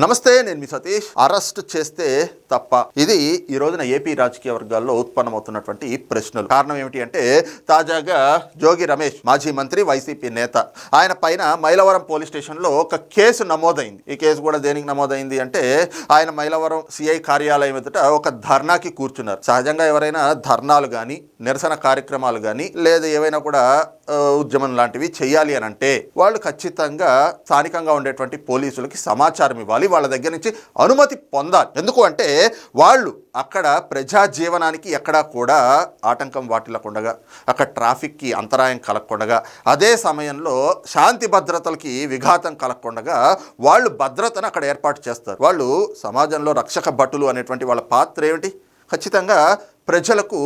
నమస్తే నేను మీ సతీష్. అరెస్ట్ చేస్తే తప్ప. ఇది ఈ రోజున ఏపీ రాజకీయ వర్గాల్లో ఉత్పన్నమవుతున్నటువంటి ప్రశ్నలు. కారణం ఏమిటి అంటే తాజాగా జోగి రమేష్ మాజీ మంత్రి వైసీపీ నేత ఆయన పైన మైలవరం పోలీస్ స్టేషన్లో ఒక కేసు నమోదైంది. ఈ కేసు కూడా దేనికి నమోదైంది అంటే ఆయన మైలవరం సిఐ కార్యాలయం ఎదుట ఒక ధర్నాకి కూర్చున్నారు. సహజంగా ఎవరైనా ధర్నాలు కానీ నిరసన కార్యక్రమాలు కానీ లేదా ఏవైనా కూడా ఉద్యమం లాంటివి చేయాలి అని అంటే వాళ్ళు ఖచ్చితంగా స్థానికంగా ఉండేటువంటి పోలీసులకి సమాచారం ఇవ్వాలి. వాళ్ళ దగ్గర నుంచి అనుమతి పొందాలి. ఎందుకు అంటే వాళ్ళు అక్కడ ప్రజా జీవనానికి ఎక్కడా కూడా ఆటంకం వాటిల్లకుండగా అక్కడ ట్రాఫిక్కి అంతరాయం కలగకుండగా అదే సమయంలో శాంతి భద్రతలకి విఘాతం కలగకుండగా వాళ్ళు భద్రతను అక్కడ ఏర్పాటు చేస్తారు. వాళ్ళు సమాజంలో రక్షక భటులు అనేటువంటి వాళ్ళ పాత్ర ఏమిటి? ఖచ్చితంగా ప్రజలకు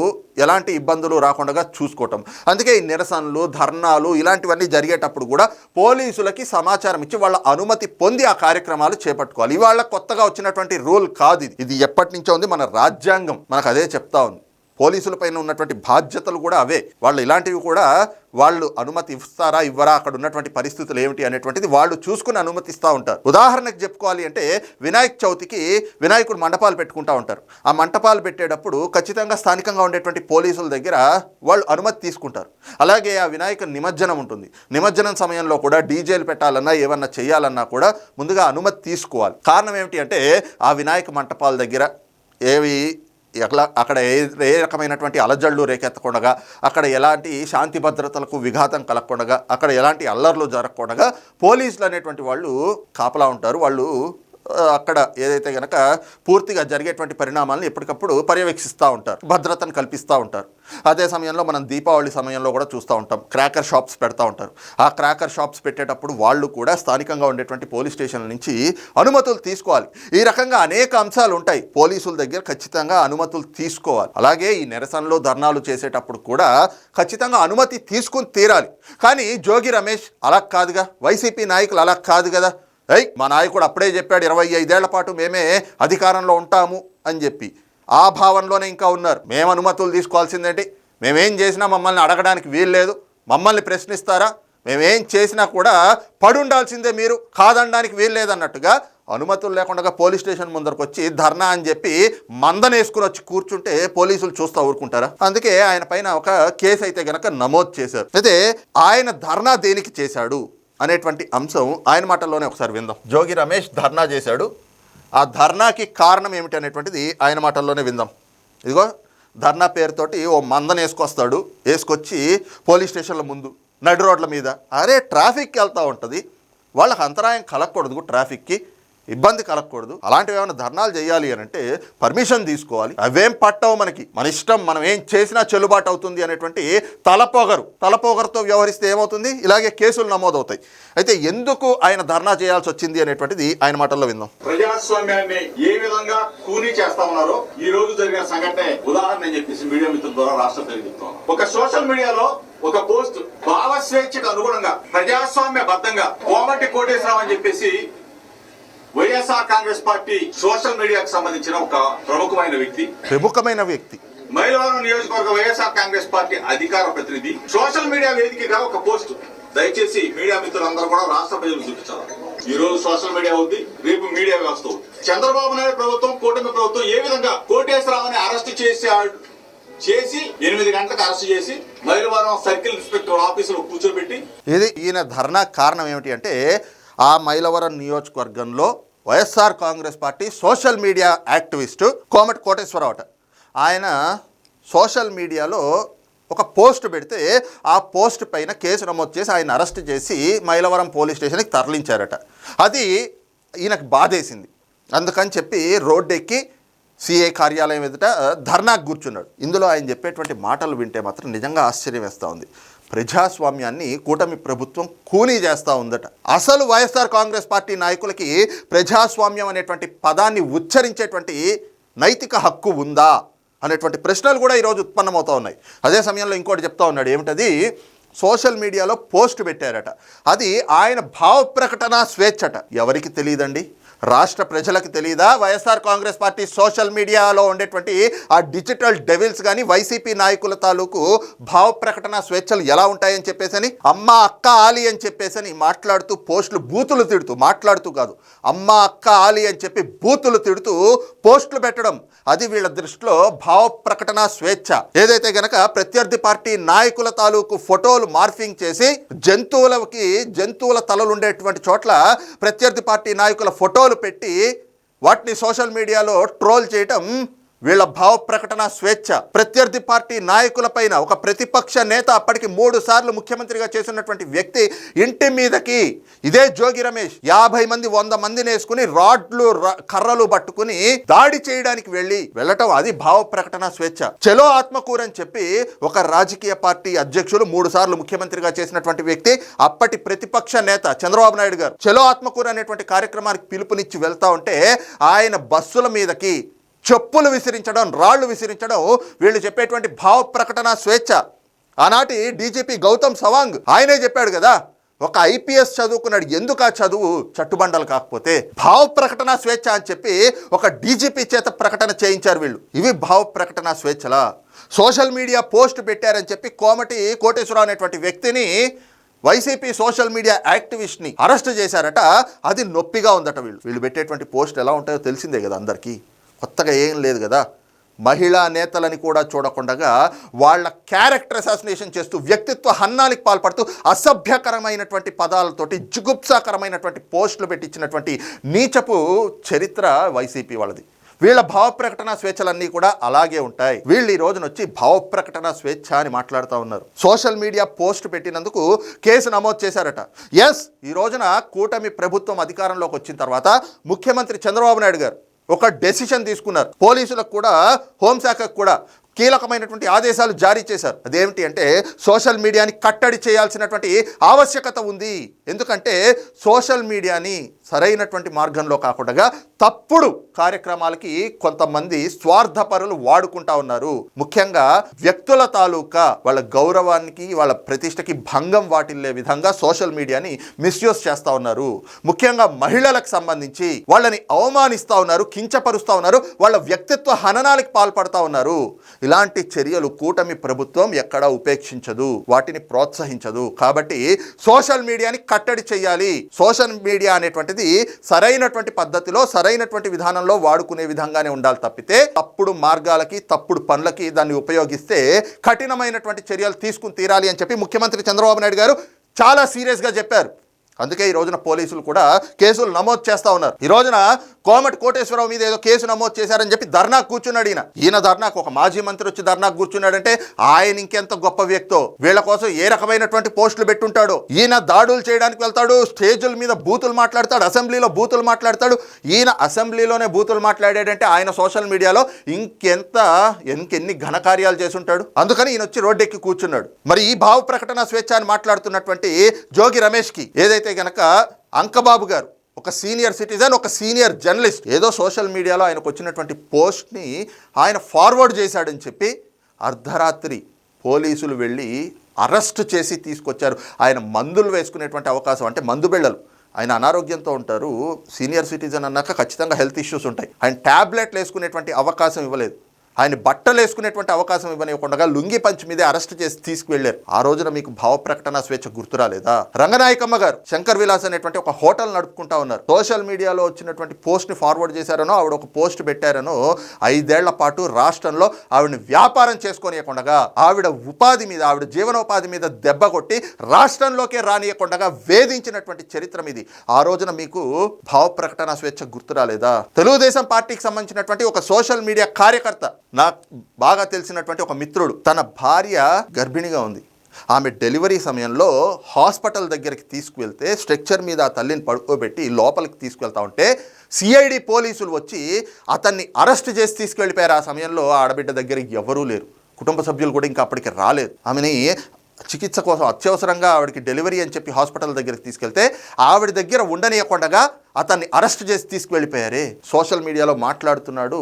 ఎలాంటి ఇబ్బందులు రాకుండా చూసుకోవటం. అందుకే ఈ నిరసనలు ధర్నాలు ఇలాంటివన్నీ జరిగేటప్పుడు కూడా పోలీసులకి సమాచారం ఇచ్చి వాళ్ళ అనుమతి పొంది ఆ కార్యక్రమాలు చేపట్టుకోవాలి. ఇవాళ కొత్తగా వచ్చినటువంటి రూల్ కాదు ఇది. ఇది ఎప్పటి నుంచో ఉంది. మన రాజ్యాంగం మనకు అదే చెప్తా ఉంది. పోలీసులపైన ఉన్నటువంటి బాధ్యతలు కూడా అవే. వాళ్ళు ఇలాంటివి కూడా వాళ్ళు అనుమతి ఇస్తారా ఇవ్వరా అక్కడ ఉన్నటువంటి పరిస్థితులు ఏమిటి అనేటువంటిది వాళ్ళు చూసుకుని అనుమతిస్తూ ఉంటారు. ఉదాహరణకు చెప్పుకోవాలి అంటే వినాయక చవితికి వినాయకుడు మండపాలు పెట్టుకుంటూ ఉంటారు. ఆ మంటపాలు పెట్టేటప్పుడు ఖచ్చితంగా స్థానికంగా ఉండేటువంటి పోలీసుల దగ్గర వాళ్ళు అనుమతి తీసుకుంటారు. అలాగే ఆ వినాయక నిమజ్జనం ఉంటుంది. నిమజ్జనం సమయంలో కూడా డీజేలు పెట్టాలన్నా ఏమన్నా చేయాలన్నా కూడా ముందుగా అనుమతి తీసుకోవాలి. కారణం ఏమిటి అంటే ఆ వినాయక మంటపాల దగ్గర ఏవి ఎట్లా అక్కడ ఏ ఏ రకమైనటువంటి అలజళ్ళు రేకెత్తకుండా అక్కడ ఎలాంటి శాంతి భద్రతలకు విఘాతం కలగకుండా అక్కడ ఎలాంటి అల్లర్లు జరగకుండా పోలీసులు అనేటువంటి వాళ్ళు కాపలా ఉంటారు. వాళ్ళు అక్కడ ఏదైతే గనక పూర్తిగా జరిగేటువంటి పరిణామాలను ఎప్పటికప్పుడు పర్యవేక్షిస్తూ ఉంటారు భద్రతను కల్పిస్తూ ఉంటారు. అదే సమయంలో మనం దీపావళి సమయంలో కూడా చూస్తూ ఉంటాం క్రాకర్ షాప్స్ పెడతా ఉంటారు. ఆ క్రాకర్ షాప్స్ పెట్టేటప్పుడు వాళ్ళు కూడా స్థానికంగా ఉండేటువంటి పోలీస్ స్టేషన్ల నుంచి అనుమతులు తీసుకోవాలి. ఈ రకంగా అనేక అంశాలు ఉంటాయి. పోలీసుల దగ్గర ఖచ్చితంగా అనుమతులు తీసుకోవాలి. అలాగే ఈ నిరసనలో ధర్నాలు చేసేటప్పుడు కూడా ఖచ్చితంగా అనుమతి తీసుకుని తీరాలి. కానీ జోగి రమేష్ అలా కాదుగా. వైసీపీ నాయకులు అలా కాదు కదా. అయ్ మా నాయకుడు అప్పుడే చెప్పాడు ఇరవై ఐదేళ్ళ పాటు మేమే అధికారంలో ఉంటాము అని చెప్పి. ఆ భావనలోనే ఇంకా ఉన్నారు. మేము అనుమతులు తీసుకోవాల్సిందేంటి? మేమేం చేసినా మమ్మల్ని అడగడానికి వీల్లేదు మమ్మల్ని ప్రశ్నిస్తారా? మేమేం చేసినా కూడా పడుండాల్సిందే మీరు. కాదనడానికి వీల్లేదన్నట్టుగా అనుమతులు లేకుండా పోలీస్ స్టేషన్ ముందరకు వచ్చి ధర్నా అని చెప్పి మందనేసుకుని వచ్చి కూర్చుంటే పోలీసులు చూస్తూ ఊరుకుంటారా? అందుకే ఆయన పైన ఒక కేసు అయితే గనక నమోదు చేశారు. అయితే ఆయన ధర్నా దేనికి చేశాడు? అనేటువంటి అంశం ఆయన మాటల్లోనే ఒకసారి విందాం. జోగి రమేష్ ధర్నా చేశాడు. ఆ ధర్నాకి కారణం ఏమిటి అనేటువంటిది ఆయన మాటల్లోనే విందాం. ఇదిగో ధర్నా పేరుతోటి ఓ మందన వేసుకొస్తాడు. వేసుకొచ్చి పోలీస్ స్టేషన్ల ముందు నడి రోడ్ల మీద. అరే ట్రాఫిక్కి వెళ్తూ ఉంటుంది. వాళ్ళకి అంతరాయం కలగకూడదు ట్రాఫిక్కి. ఇబ్బంది కలగకూడదు. అలాంటివి ఏమైనా ధర్నాలు చేయాలి అని అంటే పర్మిషన్ తీసుకోవాలి. అవేం పట్టవు మనకి. మన ఇష్టం మనం ఏం చేసినా చెల్లుబాటు అవుతుంది అనేటువంటి తలపోగరు. తలపోగరుతో వ్యవహరిస్తే ఏమవుతుంది? ఇలాగే కేసులు నమోదవుతాయి. అయితే ఎందుకు ఆయన ధర్నా చేయాల్సి వచ్చింది అనేటువంటిది ఆయన మాటల్లో విందాం. ప్రజాస్వామ్యాన్ని ఏ విధంగా కూనీ చేస్తా ఉన్నారో ఈ రోజు జరిగిన సంఘటన ఉదాహరణ చెప్పేసి మీడియా మిత్రుల ద్వారా రాష్ట్రం ప్రజలకు ఒక సోషల్ మీడియాలో ఒక పోస్ట్ భావ స్వేచ్ఛకు అనుగుణంగా ప్రజాస్వామ్య బద్దంగా కోమటి కోటేశ్వరరావు అని చెప్పేసి వైఎస్ఆర్ కాంగ్రెస్ పార్టీ సోషల్ మీడియాకు సంబంధించిన ఒక ప్రముఖమైన వ్యక్తి. ప్రముఖమైన వ్యక్తి. మైలవరం నియోజకవర్గ వైఎస్ఆర్ కాంగ్రెస్ పార్టీ అధికార ప్రతినిధి. సోషల్ మీడియా వేదికగా ఒక పోస్ట్ దయచేసి మీడియా మిత్రులందరూ కూడా రాష్ట్ర ప్రజలు చూపించాలి. ఈ రోజు సోషల్ మీడియా ఉంది రేపు మీడియా వ్యవస్థ ఉంది. చంద్రబాబు నాయుడు ప్రభుత్వం కూటమి ప్రభుత్వం ఏ విధంగా కోటేశ్వరరావుని అరెస్ట్ చేశాడు? చేసి ఎనిమిది గంటలకు అరెస్ట్ చేసి మైలవరం సర్కిల్ ఇన్స్పెక్టర్ ఆఫీసులో కూర్చోబెట్టి ఇది ఈయన ధర్నా కారణం ఏమిటి అంటే ఆ మైలవరం నియోజకవర్గంలో YSR Congress party social media activist Komati Koteswararao ఆయన సోషల్ మీడియాలో ఒక పోస్ట్ పెడితే ఆ పోస్ట్ పైన కేసు నమోదు చేసి ఆయన అరెస్ట్ చేసి మైలవరం పోలీస్ స్టేషన్కి తరలించారట. అది ఈయనకు బాధేసింది. అందుకని చెప్పి రోడ్డెక్కి సిఏ కార్యాలయం ఎదుట ధర్నాకు కూర్చున్నాడు. ఇందులో ఆయన చెప్పేటువంటి మాటలు వింటే మాత్రం నిజంగా ఆశ్చర్యం వేస్తూ ఉంది. ప్రజాస్వామ్యాన్ని కూటమి ప్రభుత్వం కూలీ చేస్తూ ఉందట. అసలు వైఎస్ఆర్ కాంగ్రెస్ పార్టీ నాయకులకి ప్రజాస్వామ్యం అనేటువంటి పదాన్ని ఉచ్చరించేటువంటి నైతిక హక్కు ఉందా అనేటువంటి ప్రశ్నలు కూడా ఈరోజు ఉత్పన్నమవుతూ ఉన్నాయి. అదే సమయంలో ఇంకోటి చెప్తా ఉన్నాడు. ఏమిటది? సోషల్ మీడియాలో పోస్ట్ పెట్టారట. అది ఆయన భావ ప్రకటన స్వేచ్ఛట? ఎవరికి తెలియదండి? రాష్ట్ర ప్రజలకు తెలియదా వైఎస్ఆర్ కాంగ్రెస్ పార్టీ సోషల్ మీడియాలో ఉండేటువంటి ఆ డిజిటల్ డెవిల్స్ కానీ వైసీపీ నాయకుల తాలూకు భావ ప్రకటన స్వేచ్ఛలు ఎలా ఉంటాయని చెప్పేసని అమ్మ అక్క ఆలి అని చెప్పేసని మాట్లాడుతూ పోస్టులు బూతులు తిడుతూ మాట్లాడుతూ కాదు అమ్మ అక్క ఆలి అని చెప్పి బూతులు తిడుతూ పోస్టులు పెట్టడం అది వీళ్ళ దృష్టిలో భావ ప్రకటన స్వేచ్ఛ. ఏదైతే గనక ప్రత్యర్థి పార్టీ నాయకుల తాలూకు ఫోటోలు మార్ఫింగ్ చేసి జంతువులకి జంతువుల తలలు ఉండేటువంటి చోట్ల ప్రత్యర్థి పార్టీ నాయకుల ఫోటో ఫోటోలు పెట్టి వాటిని సోషల్ మీడియాలో ట్రోల్ చేయటం వీళ్ళ భావ ప్రకటన స్వేచ్ఛ. ప్రత్యర్థి పార్టీ నాయకులపైన ఒక ప్రతిపక్ష నేత అప్పటికి మూడు సార్లు ముఖ్యమంత్రిగా చేసినటువంటి వ్యక్తి ఇంటి మీదకి ఇదే జోగి రమేష్. యాభై మంది వంద మందిని వేసుకుని రాడ్లు కర్రలు పట్టుకుని దాడి చేయడానికి వెళ్ళి వెళ్ళటం అది భావ ప్రకటన స్వేచ్ఛ. చెలో ఆత్మకూర అని చెప్పి ఒక రాజకీయ పార్టీ అధ్యక్షులు మూడు సార్లు ముఖ్యమంత్రిగా చేసినటువంటి వ్యక్తి అప్పటి ప్రతిపక్ష నేత చంద్రబాబు నాయుడు గారు. చలో ఆత్మకూర అనేటువంటి కార్యక్రమానికి పిలుపునిచ్చి వెళ్తా ఉంటే ఆయన బస్సుల మీదకి చెప్పులు విసిరించడం రాళ్ళు విసిరించడం వీళ్ళు చెప్పేటువంటి భావ ప్రకటన స్వేచ్ఛ. ఆనాటి డీజీపీ గౌతమ్ సవాంగ్ ఆయనే చెప్పాడు కదా ఒక ఐపీఎస్ చదువుకున్నాడు ఎందుకు ఆ చదువు చట్టుబండలు కాకపోతే? భావ ప్రకటన స్వేచ్ఛ అని చెప్పి ఒక డీజీపీ చేత ప్రకటన చేయించారు వీళ్ళు. ఇవి భావ ప్రకటన స్వేచ్ఛలా? సోషల్ మీడియా పోస్ట్ పెట్టారని చెప్పి కోమటి కోటేశ్వరరావు అనేటువంటి వ్యక్తిని వైసీపీ సోషల్ మీడియా యాక్టివిస్ట్ని అరెస్ట్ చేశారట. అది నొప్పిగా ఉందట వీళ్ళు. వీళ్ళు పెట్టేటువంటి పోస్ట్ ఎలా ఉంటాయో తెలిసిందే కదా అందరికీ. కొత్తగా ఏం లేదు కదా. మహిళా నేతలని కూడా చూడకుండా వాళ్ళ క్యారెక్టర్ అసాసినేషన్ చేస్తూ వ్యక్తిత్వ హన్నానికి పాల్పడుతూ అసభ్యకరమైనటువంటి పదాలతోటి జుగుప్సాకరమైనటువంటి పోస్టులు పెట్టించినటువంటి నీచపు చరిత్ర వైసీపీ వాళ్ళది. వీళ్ళ భావ ప్రకటన స్వేచ్ఛలన్నీ కూడా అలాగే ఉంటాయి. వీళ్ళు ఈ రోజున వచ్చి భావ ప్రకటన స్వేచ్ఛ అని మాట్లాడుతూ ఉన్నారు. సోషల్ మీడియా పోస్ట్ పెట్టినందుకు కేసు నమోదు చేశారట. ఎస్ ఈ రోజున కూటమి ప్రభుత్వం అధికారంలోకి వచ్చిన తర్వాత ముఖ్యమంత్రి చంద్రబాబు నాయుడు గారు ఒక డెసిషన్ తీసుకున్నారు. పోలీసులకు కూడా హోంశాఖకు కూడా కీలకమైనటువంటి ఆదేశాలు జారీ చేశారు. అదేమిటి అంటే సోషల్ మీడియాని కట్టడి చేయాల్సినటువంటి ఆవశ్యకత ఉంది. ఎందుకంటే సోషల్ మీడియాని సరైనటువంటి మార్గంలో కాకుండా తప్పుడు కార్యక్రమాలకి కొంతమంది స్వార్థపరులు వాడుకుంటా ఉన్నారు. ముఖ్యంగా వ్యక్తుల తాలూకా వాళ్ళ గౌరవానికి వాళ్ళ ప్రతిష్టకి భంగం వాటిల్లే విధంగా సోషల్ మీడియాని మిస్యూజ్ చేస్తూ ఉన్నారు. ముఖ్యంగా మహిళలకు సంబంధించి వాళ్ళని అవమానిస్తూ ఉన్నారు కించపరుస్తూ ఉన్నారు వాళ్ళ వ్యక్తిత్వ హననాలకి పాల్పడతా ఉన్నారు. ఇలాంటి చర్యలు కూటమి ప్రభుత్వం ఎక్కడా ఉపేక్షించదు వాటిని ప్రోత్సహించదు. కాబట్టి సోషల్ మీడియాని కట్టడి చేయాలి. సోషల్ మీడియా అనేటువంటిది సరైనటువంటి పద్ధతిలో సరైనటువంటి విధానంలో వాడుకునే విధంగానే ఉండాలి తప్పితే తప్పుడు మార్గాలకి తప్పుడు పనులకి దాన్ని ఉపయోగిస్తే కఠినమైనటువంటి చర్యలు తీసుకుని తీరాలి అని చెప్పి ముఖ్యమంత్రి చంద్రబాబు నాయుడు గారు చాలా సీరియస్గా చెప్పారు. అందుకే ఈ రోజున పోలీసులు కూడా కేసులు నమోదు చేస్తా ఉన్నారు. ఈ రోజున కోమటి కోటేశ్వరరావు మీద ఏదో కేసు నమోదు చేశారని చెప్పి ధర్నా కూర్చున్నాడు ఈయన. ఈయన ధర్నాకు ఒక మాజీ మంత్రి వచ్చి ధర్నా కూర్చున్నాడంటే ఆయన ఇంకెంత గొప్ప వ్యక్తో? వీళ్ళ కోసం ఏ రకమైనటువంటి పోస్టులు పెట్టుంటాడు? ఈయన దాడులు చేయడానికి వెళ్తాడు స్టేజుల మీద బూతులు మాట్లాడతాడు అసెంబ్లీలో బూతులు మాట్లాడతాడు. ఈయన అసెంబ్లీలోనే బూతులు మాట్లాడాడంటే ఆయన సోషల్ మీడియాలో ఇంకెంత ఇంకెన్ని ఘనకార్యాలు చేసుంటాడు అందుకని ఈయన వచ్చి రోడ్డెక్కి కూర్చున్నాడు. మరి ఈ భావ ప్రకటన స్వేచ్ఛ అని మాట్లాడుతున్నటువంటి జోగి రమేష్కి ఏదైతే అయితే గనక అంకబాబు గారు ఒక సీనియర్ సిటిజన్ ఒక సీనియర్ జర్నలిస్ట్ ఏదో సోషల్ మీడియాలో ఆయనకు వచ్చినటువంటి పోస్ట్ని ఆయన ఫార్వర్డ్ చేశాడని చెప్పి అర్ధరాత్రి పోలీసులు వెళ్ళి అరెస్ట్ చేసి తీసుకొచ్చారు. ఆయన మందులు వేసుకునేటువంటి అవకాశం అంటే మందు బిళ్ళలు. ఆయన అనారోగ్యంతో ఉంటారు. సీనియర్ సిటిజన్ అన్నాక ఖచ్చితంగా హెల్త్ ఇష్యూస్ ఉంటాయి. ఆయన ట్యాబ్లెట్లు వేసుకునేటువంటి అవకాశం ఇవ్వలేదు. ఆయన బట్టలు వేసుకునేటువంటి అవకాశం ఇవ్వనివ్వకుండా లుంగి పంచ్ మీదే అరెస్ట్ చేసి తీసుకువెళ్ళారు. ఆ రోజున మీకు భావ ప్రకటన స్వేచ్ఛ గుర్తురాలేదా రంగనాయకమ్మ గారు శంకర్ విలాస్ అనేటువంటి ఒక హోటల్ నడుపుకుంటా ఉన్నారు. సోషల్ మీడియాలో వచ్చినటువంటి పోస్ట్ని ఫార్వర్డ్ చేశారనో ఆవిడ ఒక పోస్ట్ పెట్టారనో ఐదేళ్ళ పాటు రాష్ట్రంలో ఆవిడని వ్యాపారం చేసుకోనియకుండా ఆవిడ ఉపాధి మీద ఆవిడ జీవనోపాధి మీద దెబ్బ కొట్టి రాష్ట్రంలోకే రానియకుండా వేధించినటువంటి చరిత్ర ఇది ఆ రోజున మీకు భావ ప్రకటన స్వేచ్ఛ గుర్తురాలేదా తెలుగుదేశం పార్టీకి సంబంధించినటువంటి ఒక సోషల్ మీడియా కార్యకర్త నాకు బాగా తెలిసినటువంటి ఒక మిత్రుడు తన భార్య గర్భిణిగా ఉంది. ఆమె డెలివరీ సమయంలో హాస్పిటల్ దగ్గరికి తీసుకువెళ్తే స్ట్రక్చర్ మీద ఆ తల్లిని పడుకోబెట్టి లోపలికి తీసుకెళ్తా ఉంటే సిఐడి పోలీసులు వచ్చి అతన్ని అరెస్ట్ చేసి తీసుకెళ్ళిపోయారు. ఆ సమయంలో ఆడబిడ్డ దగ్గర ఎవరూ లేరు. కుటుంబ సభ్యులు కూడా ఇంకా అప్పటికి రాలేదు. ఆమెని చికిత్స కోసం అత్యవసరంగా ఆవిడకి డెలివరీ అని చెప్పి హాస్పిటల్ దగ్గరికి తీసుకెళ్తే ఆవిడ దగ్గర ఉండనీయకుండా అతన్ని అరెస్ట్ చేసి తీసుకువెళ్ళిపోయారే. సోషల్ మీడియాలో మాట్లాడుతున్నాడు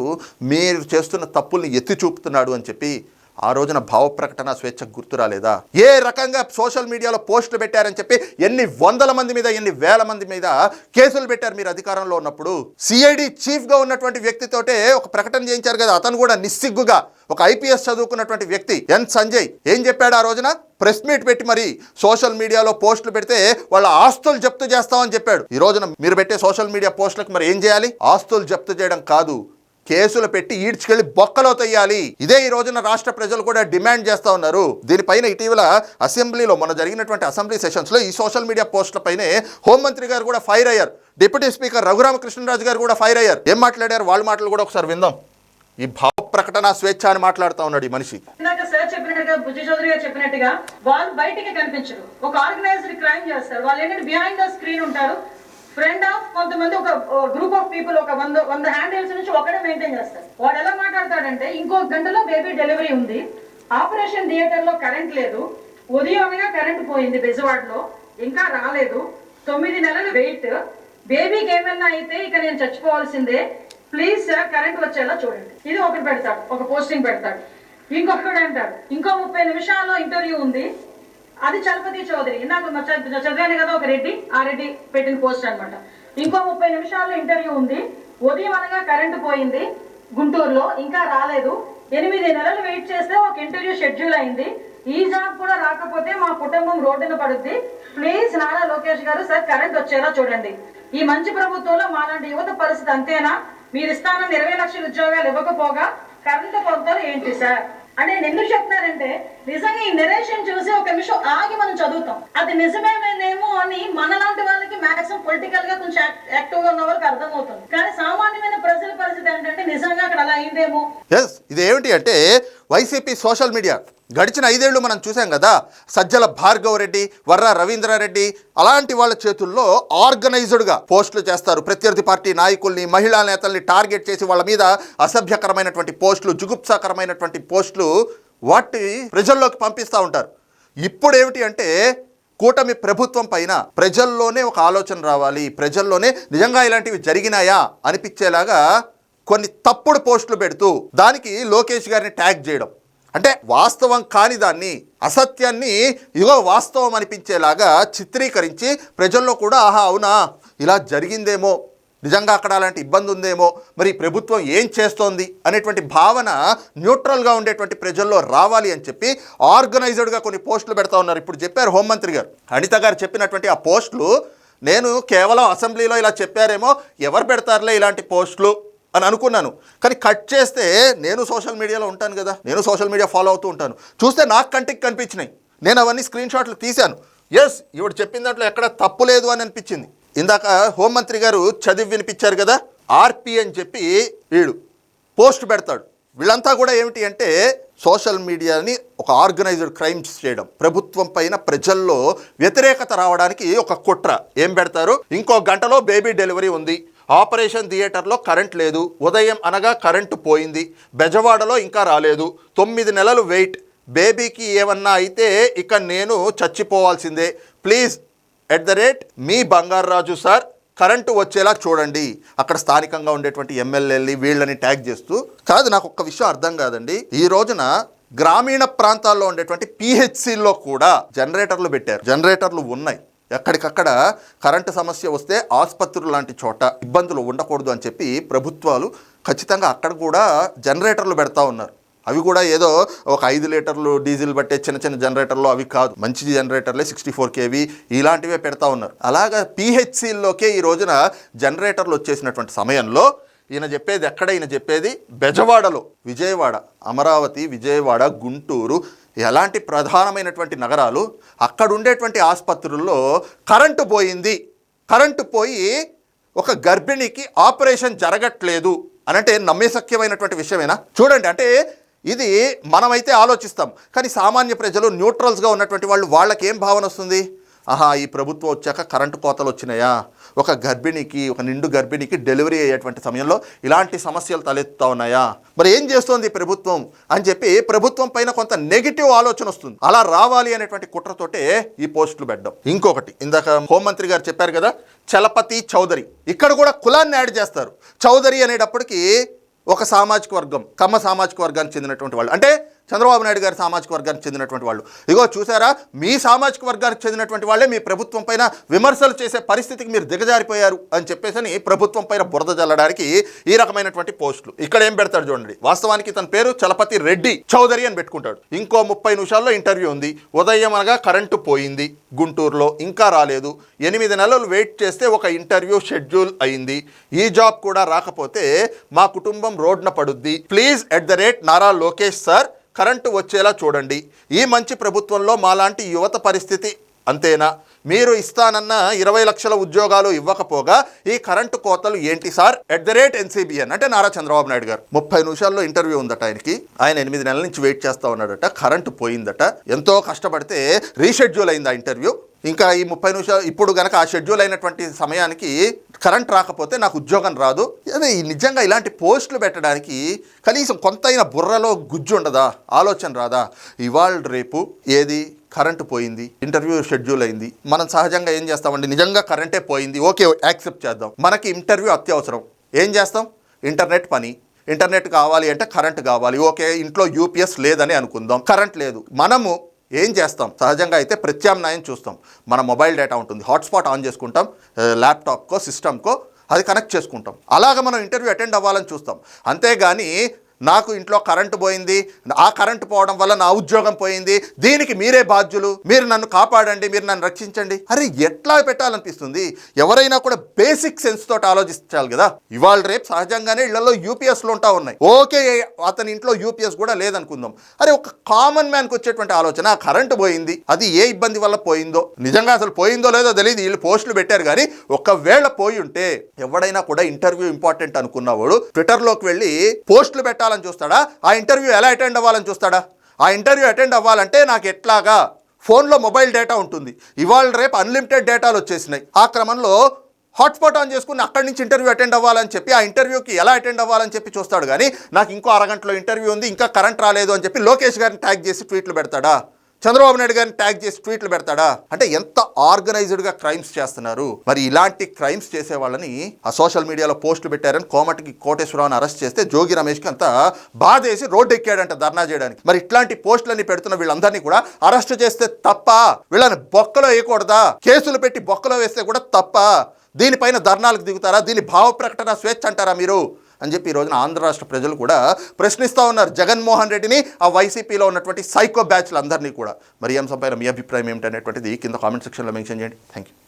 మీరు చేస్తున్న తప్పుల్ని ఎత్తి చూపుతున్నాడు అని చెప్పి ఆ రోజున భావ ప్రకటన స్వేచ్ఛ గుర్తు రాలేదా? ఏ రకంగా సోషల్ మీడియాలో పోస్టులు పెట్టారని చెప్పి ఎన్ని వందల మంది మీద ఎన్ని వేల మంది మీద కేసులు పెట్టారు మీరు అధికారంలో ఉన్నప్పుడు? సిఐడి చీఫ్గా ఉన్నటువంటి వ్యక్తితోటే ఒక ప్రకటన చేయించారు కదా అతను కూడా నిస్సిగ్గుగా ఒక ఐపీఎస్ చదువుకున్నటువంటి వ్యక్తి ఎన్ సంజయ్ ఏం చెప్పాడు ఆ రోజున? ప్రెస్ మీట్ పెట్టి మరి సోషల్ మీడియాలో పోస్టులు పెడితే వాళ్ళ ఆస్తులు జప్తు చేస్తామని చెప్పాడు. ఈ రోజున మీరు పెట్టే సోషల్ మీడియా పోస్టులకు మరి ఏం చేయాలి? ఆస్తులు జప్తు చేయడం కాదు కేసులు పెట్టి ఈడ్చుకెళ్ళి బొక్కలో తెయ్యాలి. ఇదే ఈ రోజున రాష్ట్ర ప్రజలు కూడా డిమాండ్ చేస్తా ఉన్నారు. దీనిపైన ఇటీవల అసెంబ్లీలో మొన్న జరిగినటువంటి అసెంబ్లీ సెషన్స్లో ఈ సోషల్ మీడియా పోస్టులపైనే హోంమంత్రి గారు కూడా ఫైర్ అయ్యారు. డిప్యూటీ స్పీకర్ రఘురామకృష్ణరాజు గారు కూడా ఫైర్ అయ్యారు. ఏం మాట్లాడారు? వాళ్ళ మాటలు కూడా ఒకసారి విందాం. ఈ భావ ప్రకటన స్వేచ్ఛ అని మాట్లాడుతా ఉన్నాడు ఈ మనిషి. సార్ చెప్పినట్టుగా బుజ్జి చౌదరి గారు చెప్పినట్టుగా వాళ్ళు బయటికి కనిపించరు. ఒక ఆర్గనైజ్డ్ క్రైమ్ చేస్తారు. వాళ్ళు ఏంటంటే బిహైండ్ ద స్క్రీన్ ఉంటారు. ఫ్రెండ్ ఆఫ్ కొంతమంది ఒక గ్రూప్ ఆఫ్ పీపుల్ ఒక వంద వంద హ్యాండిల్స్ నుంచి ఒకటే మెయింటైన్ చేస్తారు. వాడు ఎలా మాట్లాడతాడంటే ఇంకో గంటలో బేబీ డెలివరీ ఉంది. ఆపరేషన్ థియేటర్లో కరెంట్ లేదు. ఉదయంగా కరెంట్ పోయింది బెజవాడలో. ఇంకా రాలేదు. తొమ్మిది నెలలు వెయిట్ బేబీకి ఏమైనా అయితే ఇక నేను చచ్చిపోవాల్సిందే. ప్లీజ్ సార్ కరెంట్ వచ్చేలా చూడండి. ఇది ఒకటి పెడతాడు ఒక పోస్టింగ్ పెడతాడు. ఇంకొకటి అంటాడు ఇంకో ముప్పై నిమిషాల్లో ఇంటర్వ్యూ ఉంది. అది చలపతి చౌదరి. ఇందాక చదివాను కదా ఒక రెడ్డి? ఆ రెడ్డి పెట్టిన పోస్ట్ అనమాట ఇంకో ముప్పై నిమిషాల్లో ఇంటర్వ్యూ ఉంది. ఉదయం అనగా కరెంటు పోయింది గుంటూరులో ఇంకా రాలేదు. ఎనిమిది నెలలు వెయిట్ చేస్తే ఒక ఇంటర్వ్యూ షెడ్యూల్ అయింది. ఈ జాబ్ కూడా రాకపోతే మా కుటుంబం రోడ్డున పడుద్ది. ప్లీజ్ నారా లోకేష్ గారు సార్ కరెంట్ వచ్చేలా చూడండి. ఈ మంచి ప్రభుత్వంలో మాలాంటి యువత పరిస్థితి అంతేనా? మీరు ఇస్తానని ఇరవై లక్షల ఉద్యోగాలు ఇవ్వకపోగా కరెంటు కొలతలు ఏంటి సార్? అంటే నేను ఎందుకు చెప్తున్నారంటే నిజంగా ఈ నెరేషన్ చూసి ఒక నిమిషం ఆగి మనం చదువుతాం. అది నిజమేమేనేమో అని మనలాంటి వాళ్ళకి మాక్సిమం పొలిటికల్గా కొంచెం యాక్టివ్గా ఉన్న వాళ్ళకి అర్థమవుతుంది. కానీ సామాన్యమైన ఎస్ ఇదేమిటి అంటే వైసీపీ సోషల్ మీడియా గడిచిన ఐదేళ్ళు మనం చూసాం కదా సజ్జల భార్గవ రెడ్డి వర్ర రవీంద్రారెడ్డి అలాంటి వాళ్ళ చేతుల్లో ఆర్గనైజ్డ్గా పోస్టులు చేస్తారు. ప్రత్యర్థి పార్టీ నాయకుల్ని మహిళా నేతల్ని టార్గెట్ చేసి వాళ్ళ మీద అసభ్యకరమైనటువంటి పోస్టులు జుగుప్సాకరమైనటువంటి పోస్టులు వాటి ప్రజల్లోకి పంపిస్తూ ఉంటారు. ఇప్పుడు ఏమిటి అంటే కూటమి ప్రభుత్వం పైన ప్రజల్లోనే ఒక ఆలోచన రావాలి ప్రజల్లోనే నిజంగా ఇలాంటివి జరిగినాయా అనిపించేలాగా కొన్ని తప్పుడు పోస్టులు పెడుతూ దానికి లోకేష్ గారిని ట్యాగ్ చేయడం. అంటే వాస్తవం కాని దాన్ని అసత్యాన్ని ఇగో వాస్తవం అనిపించేలాగా చిత్రీకరించి ప్రజల్లో కూడా ఆహా అవునా ఇలా జరిగిందేమో నిజంగా అక్కడ అలాంటి ఇబ్బంది ఉందేమో మరి ప్రభుత్వం ఏం చేస్తోంది అనేటువంటి భావన న్యూట్రల్గా ఉండేటువంటి ప్రజల్లో రావాలి అని చెప్పి ఆర్గనైజ్డ్గా కొన్ని పోస్టులు పెడతా ఉన్నారు. ఇప్పుడు చెప్పారు హోంమంత్రి గారు. అనిత గారు చెప్పినటువంటి ఆ పోస్టులు నేను కేవలం అసెంబ్లీలో ఇలా చెప్పారేమో ఎవరు పెడతారులే ఇలాంటి పోస్టులు? అని అనుకున్నాను. కానీ కట్ చేస్తే నేను సోషల్ మీడియాలో ఉంటాను కదా. నేను సోషల్ మీడియా ఫాలో అవుతూ ఉంటాను. చూస్తే నాకు కంటికి కనిపించినాయి. నేను అవన్నీ స్క్రీన్ షాట్లు తీశాను. ఎస్ ఇవిడు చెప్పిన దాంట్లో ఎక్కడ తప్పు లేదు అని అనిపించింది. ఇందాక హోంమంత్రి గారు చదివి వినిపించారు కదా ఆర్పి అని చెప్పి వీడు పోస్ట్ పెడతాడు. వీళ్ళంతా కూడా ఏమిటి అంటే సోషల్ మీడియాని ఒక ఆర్గనైజ్డ్ క్రైమ్స్ చేయడం. ప్రభుత్వం పైన ప్రజల్లో వ్యతిరేకత రావడానికి ఒక కుట్ర. ఏం పెడతారు? ఇంకో గంటలో బేబీ డెలివరీ ఉంది. ఆపరేషన్ థియేటర్లో కరెంట్ లేదు ఉదయం అనగా కరెంటు పోయింది బెజవాడలో ఇంకా రాలేదు. తొమ్మిది నెలలు వెయిట్. బేబీకి ఏమన్నా అయితే ఇక నేను చచ్చిపోవాల్సిందే. ప్లీజ్ ఎట్ ద రేట్ మీ బంగారరాజు సార్ కరెంటు వచ్చేలా చూడండి. అక్కడ స్థానికంగా ఉండేటువంటి ఎమ్మెల్యేలు వీళ్ళని ట్యాగ్ చేస్తూ కాదు నాకు ఒక్క విషయం అర్థం కాదండి. ఈ రోజున గ్రామీణ ప్రాంతాల్లో ఉండేటువంటి పిహెచ్సిల్లో కూడా జనరేటర్లు పెట్టారు. జనరేటర్లు ఉన్నాయి. ఎక్కడికక్కడ కరెంటు సమస్య వస్తే ఆసుపత్రులు లాంటి చోట ఇబ్బందులు ఉండకూడదు అని చెప్పి ప్రభుత్వాలు ఖచ్చితంగా అక్కడ కూడా జనరేటర్లు పెడతా ఉన్నారు. అవి కూడా ఏదో ఒక ఐదు లీటర్లు డీజిల్ పట్టే చిన్న చిన్న జనరేటర్లు అవి కాదు. మంచి జనరేటర్లే సిక్స్టీ ఫోర్ కేవీ ఇలాంటివే పెడతా ఉన్నారు. అలాగా పిహెచ్సిల్లోకే ఈ రోజున జనరేటర్లు వచ్చేసినటువంటి సమయంలో ఈయన చెప్పేది ఎక్కడ? ఈయన చెప్పేది బెజవాడలో. విజయవాడ అమరావతి విజయవాడ గుంటూరు ఎలాంటి ప్రధానమైనటువంటి నగరాలు అక్కడ ఉండేటువంటి ఆసుపత్రుల్లో కరెంటు పోయింది. కరెంటు పోయి ఒక గర్భిణికి ఆపరేషన్ జరగట్లేదు అనంటే నమ్మేసఖ్యమైనటువంటి విషయమేనా? చూడండి అంటే ఇది మనమైతే ఆలోచిస్తాం. కానీ సామాన్య ప్రజలు న్యూట్రల్స్గా ఉన్నటువంటి వాళ్ళు వాళ్ళకి ఏం భావన వస్తుంది? ఆహా ఈ ప్రభుత్వం వచ్చాక కరెంటు కోతలు వచ్చినాయా? ఒక గర్భిణికి ఒక నిండు గర్భిణికి డెలివరీ అయ్యేటువంటి సమయంలో ఇలాంటి సమస్యలు తలెత్తుతా ఉన్నాయా? మరి ఏం చేస్తోంది ప్రభుత్వం? అని చెప్పి ప్రభుత్వం పైన కొంత నెగిటివ్ ఆలోచన వస్తుంది. అలా రావాలి అనేటువంటి కుట్రతోటే ఈ పోస్టులు పెట్టడం. ఇంకొకటి ఇందాక హోంమంత్రి గారు చెప్పారు కదా చలపతి చౌదరి. ఇక్కడ కూడా కులాన్ని యాడ్ చేస్తారు. చౌదరి అనేటప్పటికీ ఒక సామాజిక వర్గం కమ్మ సామాజిక వర్గానికి చెందినటువంటి వాళ్ళు. అంటే చంద్రబాబు నాయుడు గారి సామాజిక వర్గానికి చెందినటువంటి వాళ్ళు. ఇగో చూసారా? మీ సామాజిక వర్గానికి చెందినటువంటి వాళ్ళే మీ ప్రభుత్వం పైన విమర్శలు చేసే పరిస్థితికి మీరు దిగజారిపోయారు అని చెప్పేసి అని ప్రభుత్వం పైన బురద జల్లడానికి ఈ రకమైనటువంటి పోస్టులు. ఇక్కడ ఏం పెడతాడు చూడండి. వాస్తవానికి తన పేరు చలపతి రెడ్డి చౌదరి అని పెట్టుకుంటాడు. ఇంకో ముప్పై నిమిషాల్లో ఇంటర్వ్యూ ఉంది. ఉదయం అనగా కరెంటు పోయింది గుంటూరులో ఇంకా రాలేదు. ఎనిమిది నెలలు వెయిట్ చేస్తే ఒక ఇంటర్వ్యూ షెడ్యూల్ అయింది. ఈ జాబ్ కూడా రాకపోతే మా కుటుంబం రోడ్న పడుద్ది. Please at the rate Nara Lokesh sir current వచ్చేలా చూడండి. ఈ మంచి ప్రభుత్వంలో మాలాంటి యువత పరిస్థితి అంతేనా? మీరు ఇస్తానన్న ఇరవై లక్షల ఉద్యోగాలు ఇవ్వకపోగా ఈ కరెంటు కోతలు ఏంటి sir? At the rate NCBN అంటే నారా చంద్రబాబు నాయుడు గారు. ముప్పై నిమిషాల్లో ఇంటర్వ్యూ ఉందట ఆయనకి. ఆయన ఎనిమిది నెలల నుంచి వెయిట్ చేస్తా ఉన్నాడట. కరెంటు పోయిందట. ఎంతో కష్టపడితే రీషెడ్యూల్ అయింది ఆ ఇంటర్వ్యూ. ఇంకా ఈ ముప్పై నిమిషాలు ఇప్పుడు గనక ఆ షెడ్యూల్ అయినటువంటి సమయానికి కరెంట్ రాకపోతే నాకు ఉద్యోగం రాదు. అదే ఈ నిజంగా ఇలాంటి పోస్టులు పెట్టడానికి కనీసం కొంతైన బుర్రలో గుజ్జు ఉండదా? ఆలోచన రాదా? ఇవాళ రేపు ఏది? కరెంటు పోయింది. ఇంటర్వ్యూ షెడ్యూల్ అయింది. మనం సహజంగా ఏం చేస్తామండి? నిజంగా కరెంటే పోయింది? ఓకే యాక్సెప్ట్ చేద్దాం. మనకి ఇంటర్వ్యూ అత్యవసరం. ఏం చేస్తాం? ఇంటర్నెట్ పని. ఇంటర్నెట్ కావాలి అంటే కరెంట్ కావాలి. ఓకే ఇంట్లో యూపీఎస్ లేదని అనుకుందాం. కరెంట్ లేదు. మనము ఏం చేస్తాం? సహజంగా అయితే ప్రత్యామ్నాయం చూస్తాం. మన మొబైల్ డేటా ఉంటుంది. హాట్స్పాట్ ఆన్ చేసుకుంటాం. ల్యాప్టాప్కో సిస్టమ్కో అది కనెక్ట్ చేసుకుంటాం. అలాగ మనం ఇంటర్వ్యూ అటెండ్ అవ్వాలని చూస్తాం. అంతేగాని నాకు ఇంట్లో కరెంటు పోయింది ఆ కరెంటు పోవడం వల్ల నా ఉద్యోగం పోయింది దీనికి మీరే బాధ్యులు మీరు నన్ను కాపాడండి మీరు నన్ను రక్షించండి. అరే ఎట్లా పెట్టాలనిపిస్తుంది? ఎవరైనా కూడా బేసిక్ సెన్స్ తోటి ఆలోచించాలి కదా. ఇవాళ రేపు సహజంగానే ఇళ్ళలో యూపీఎస్లు ఉంటా ఉన్నాయి. ఓకే అతని ఇంట్లో యూపీఎస్ కూడా లేదనుకుందాం. అరే ఒక కామన్ మ్యాన్కి వచ్చేటువంటి ఆలోచన కరెంటు పోయింది అది ఏ ఇబ్బంది వల్ల పోయిందో? నిజంగా అసలు పోయిందో లేదో తెలియదు వీళ్ళు పోస్టులు పెట్టారు కానీ ఒకవేళ పోయి ఉంటే ఎవడైనా కూడా ఇంటర్వ్యూ ఇంపార్టెంట్ అనుకున్నవాడు ట్విట్టర్లోకి వెళ్ళి పోస్టులు పెట్టాలని చూస్తాడా? ఆ ఇంటర్వ్యూ ఎలా అటెండ్ అవ్వాలని చూస్తాడా? ఆ ఇంటర్వ్యూ అటెండ్ అవ్వాలంటే నాకు ఎట్లాగా? ఫోన్లో మొబైల్ డేటా ఉంటుంది. ఇవాళ రేపు అన్లిమిటెడ్ డేటాలు వచ్చేసినాయి. ఆ క్రమంలో హాట్స్పాట్ ఆన్ చేసుకుని అక్కడి నుంచి ఇంటర్వ్యూ అటెండ్ అవ్వాలని చెప్పి ఆ ఇంటర్వ్యూకి ఎలా అటెండ్ అవ్వాలని చెప్పి చూస్తాడు కానీ నాకు ఇంకో అరగంటలో ఇంటర్వ్యూ ఉంది ఇంకా కరెంట్ రాలేదు అని చెప్పి లోకేష్ గారిని ట్యాగ్ చేసి ట్వీట్లు పెడతాడా? చంద్రబాబు నాయుడు గారిని ట్యాగ్ చేసి ట్వీట్లు పెడతాడా? అంటే ఎంత ఆర్గనైజ్డ్గా క్రైమ్స్ చేస్తున్నారు? మరి ఇలాంటి క్రైమ్స్ చేసే వాళ్ళని ఆ సోషల్ మీడియాలో పోస్టులు పెట్టారని కోమటికి కోటేశ్వరరావుని అరెస్ట్ చేస్తే జోగి రమేష్కి అంతా బాధేసి రోడ్డు ఎక్కాడంట ధర్నా చేయడానికి. మరి ఇట్లాంటి పోస్టులన్నీ పెడుతున్న వీళ్ళందరినీ కూడా అరెస్ట్ చేస్తే తప్ప వీళ్ళని బొక్కలో వేయకూడదా? కేసులు పెట్టి బొక్కలో వేస్తే కూడా తప్ప. దీనిపైన ధర్నాలకు దిగుతారా? దీని భావ ప్రకటన స్వేచ్ఛ అంటారా మీరు? అని చెప్పి ఈ రోజున ఆంధ్ర రాష్ట్ర ప్రజలు కూడా ప్రశ్నిస్తూ ఉన్నారు. జగన్మోహన్ రెడ్డిని ఆ వైసీపీలో ఉన్నటువంటి సైకో బ్యాచ్లందరినీ కూడా. మరి ఏం సంపైన మీ అభిప్రాయం ఏమిటనేటువంటిది కింద కామెంట్ సెక్షన్లో మెన్షన్ చేయండి. Thank you